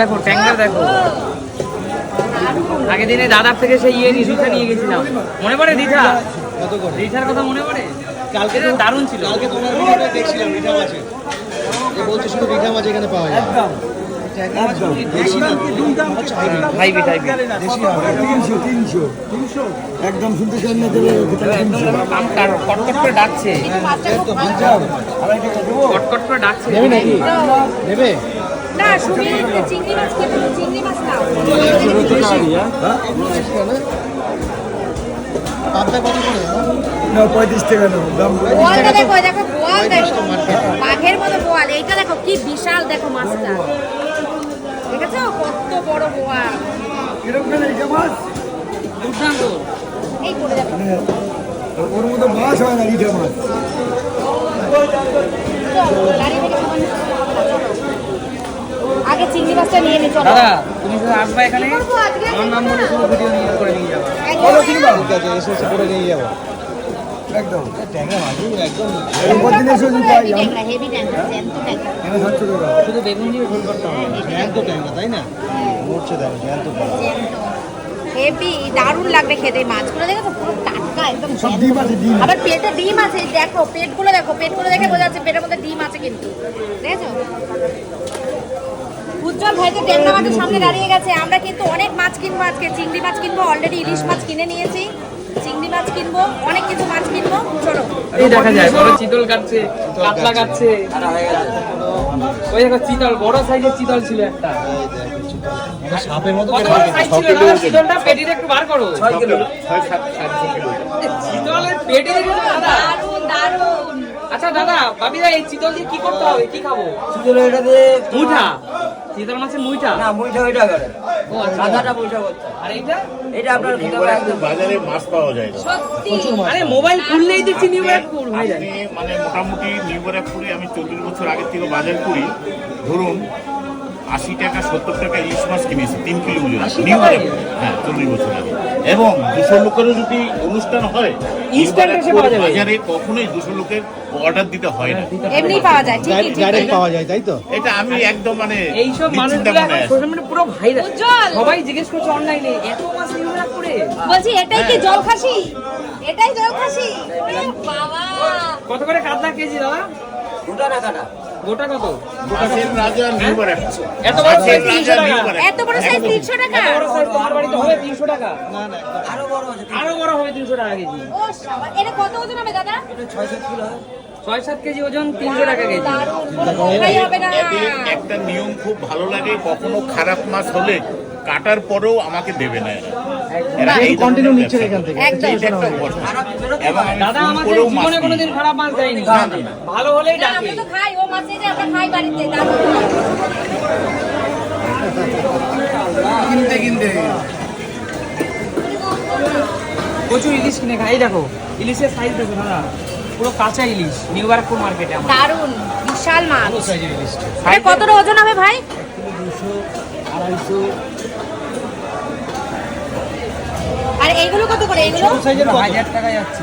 দেখো ট্যাঙ্কার দেখো। আগের দিনে দাদার থেকে সেই ইয়ে নিয়ে নিয়ে গেছিলাম। মনে পড়ে করে দীঘার কথা মনে পড়ে? কালকে দারুণ ছিল। কালকে তোমার ভিডিওটা দেখছিলাম রিঠা মাছে এ বলছে শুধু রিঠা মাছ এখানে পাওয়া যায়। দেশি দেশি একদম শুনতে চান না কটকট করে ডাকছে। কটকট করে নেবে? না শুধু চিংড়ি মাছ খেতে চিংড়ি মাছ নাও পাবদা কত করে না পঁয়ত্রিশ টাকা নেব দাম বোয়ালটা দেখো দেখো বোয়াল দেখো বাঘের মতো বোয়াল এইটা দেখো কি বিশাল দেখো মাছটা। দেখেছ? কত বড় বোয়াল কীরকম গেলে এটা মাছ? দুর্দান্ত। এই করে দেখো। ওর মতো মাছ হয় না ইটা মাছ। গাড়ি থেকে সবাই নিচে চলো। আগে চিংড়ি মাছটা নিয়ে নি চলো দাদা তুমি শুধু আসবে এখানে? আমার নাম বলে শুধু ভিডিও নিয়ে করে নিয়ে যাবা। বলো ঠিক আছে এসে এসে করে নিয়ে যাব। একদম। ট্যাংরা মাছ একদম। এরপর এসে যদি পাই হেভি ট্যাংরা হেভি ট্যাংরা জ্যান্ত ট্যাংরা। এখানে সাতশো টাকা শুধু বেগুন দিয়ে ঝোল করতে হবে। জ্যান্ত ট্যাংরা তাই না? মরছে দেখো জ্যান্ত হেভি দারুণ লাগবে খেতে। মাছগুলো দেখো তো পুরো টাটকা একদম সব ডিম আছে ডিম। আবার পেটে ডিম আছে এই দেখো পেটগুলো দেখো পেটগুলো দেখে বোঝা যাচ্ছে পেটের মধ্যে ডিম আছে কিন্তু। দেখেছ? উজ্জ্বল ভাই তো মাছের সামনে দাঁড়িয়ে গেছে। আমরা কিন্তু অনেক মাছ কিনবো আজকে। চিংড়ি মাছ কিনবো অলরেডি ইলিশ মাছ কিনে নিয়েছি। চিংড়ি মাছ কিনবো অনেক কিছু মাছ কিনবো। চলো। এই দেখা যায় বড় চিতল কাটছে কাতলা কাটছে। ওই দেখো চিতল বড় সাইজের চিতল ছিল একটা। সাপের মতো চিতলটা একটু বার করো। চিতলের আচ্ছা দাদা বাবিদা এই চিতল দিয়ে কি করতে হবে? কি খাব? চিতল এটা দিয়ে চিতল মাছের মুইঠা না মুইটা ওইটা করে। ও আচ্ছা। সাদাটা মুইটা করতে। আর এইটা? এটা আপনার বাজারে মাছ পাওয়া যায় সত্যি? আরে মোবাইল খুললেই দেখছি নিউ ব্যারাকপুর ভাই যায়। মানে মোটামুটি নিউ ব্যারাকপুরে আমি চল্লিশ বছর আগের থেকে বাজার করি। ধরুন আশি টাকা সত্তর টাকা ইলিশ মাছ কিনেছি তিন কিলো মিলিয়ে নিউ ব্যারাকপুর হ্যাঁ চল্লিশ বছর আগে। এবং দুশো লোকেরও যদি অনুষ্ঠান হয় নিউ এসে পাওয়া যাবে। বাজারে কখনোই দুশো লোকের অর্ডার দিতে হয় না। এমনি পাওয়া যায় ঠিকই ডাইরেক্ট ডাইরেক্ট পাওয়া যায় তাই তো? এটা আমি একদম মানে এইসব নিশ্চিন্তে মানুষগুলো মনে। সোশ্যাল মিডিয়া পুরো ভাইরাল উজ্জ্বল। সবাই জিজ্ঞেস করছে অনলাইনে এত মাছ ব্যারাকপুরে বলছি এটাই কি জল খাসি এটাই জল খাসি বাবা! কত করে? কাতলা কেজি দাদা? গোটা না কাটা গোটা কত মাছের রাজা নিউ ব্যারাকপুর এত বড় মাছের 300 টাকা। এত বড় সাইজ তিনশো টাকা? এত বড় সাইজ তোমার বাড়িতে হবে তিনশো টাকা? আরও বড় আছে আরও বড় হবে তিনশো টাকা কেজি। ও শাবা, এটা কত ওজন হবে দাদা? এটা ছয় সাত কিলো ছয় সাত কেজি ওজন তিনশো টাকা কেজি। দারুণ কোনো কথাই হবে না। এদের একটা নিয়ম খুব ভালো লাগে কখনো খারাপ মাছ হলে কাটার পরেও আমাকে দেবে না এরা। এই কন্টিনিউ নিচ্ছে এখান থেকে। একদম। এটা একটা এবং দাদা আমাদের জীবনে কোনোদিন খারাপ মাছ দেয়নি। ভালো হলেই ডাকে। আমরা তো খাই ও মাছ যে আমরা খাই বাড়িতে দারুণ কিনতে কিনতে। প্রচুর ইলিশ কিনে খাই। দেখো ইলিশের সাইজ দেখো দাদা। পুরো কাঁচা ইলিশ নিউ ব্যারাকপুর মার্কেটে আমার। দারুণ বিশাল মাছ। কতটা ওজন হবে ভাই? আড়াইশো। আর এইগুলো কত করে? এইগুলো? সাইজের হাজার টাকা যাচ্ছে।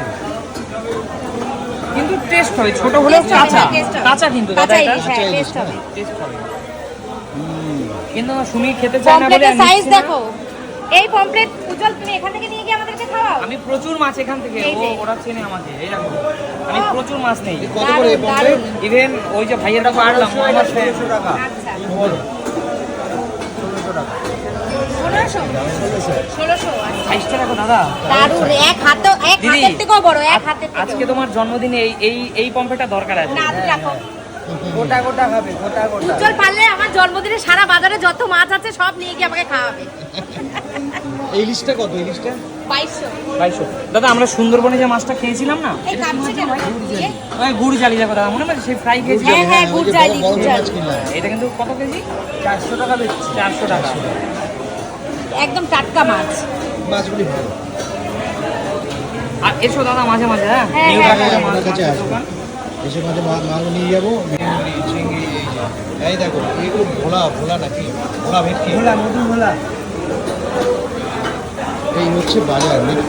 কিন্তু টেস্ট হবে ছোট হলেও কাঁচা। কাঁচা কিন্তু কাঁচা হবে। টেস্ট হবে। কিন্তু সুমি খেতে চায় না বলে সাইজ দেখো। এই পমপ্লেট উজ্জ্বল তুমি এখান থেকে নিয়ে গিয়ে আমাদেরকে খাওয়াও। আমি প্রচুর মাছ এখান থেকে ও ওরা চেনে আমাকে এই দেখো। আমি প্রচুর মাছ নেই। কত করে পমফ্রেট ইভেন ওই যে ভাইয়ের কাছে আসলাম আমার friend। টাকা। আচ্ছা। ষোলোশো। আচ্ছা। হাতের আজকে তোমার জন্মদিনে এই এই এই পম্পেটা দরকার আছে। না তুমি রাখো। গোটা গোটা খাবে গোটা গোটা। উজ্জ্বল পারলে আমার জন্মদিনে সারা বাজারে যত মাছ আছে সব নিয়ে গিয়ে আমাকে খাওয়াবে। এই ইলিশটা কত? ইলিশটা বাইশশো। বাইশো দাদা আমরা সুন্দরবনে যে মাছটা খেয়েছিলাম না? এই কেন দিয়ে? ওই গুড় জালি যাব দাদা মনে পড়ে সেই ফ্রাই হ্যাঁ হ্যাঁ জালি এটা কিন্তু কত কেজি? চারশো টাকা চারশো টাকা। একদম টাটকা মাছ। মাছগুলি ভালো। আর এসো দাদা মাঝে মাঝে হ্যাঁ? হ্যাঁ, হ্যাঁ, হ্যাঁ, মাছ- কাছে আসব। দোকান। এসে মাঝে মাল নিয়ে যাব। চিংড়ি এই এই দেখো এগুলো ভোলা ভোলা নাকি? ভোলা ভেটকি। ভোলা নতুন ভোলা। এই হচ্ছে বাজার হয়?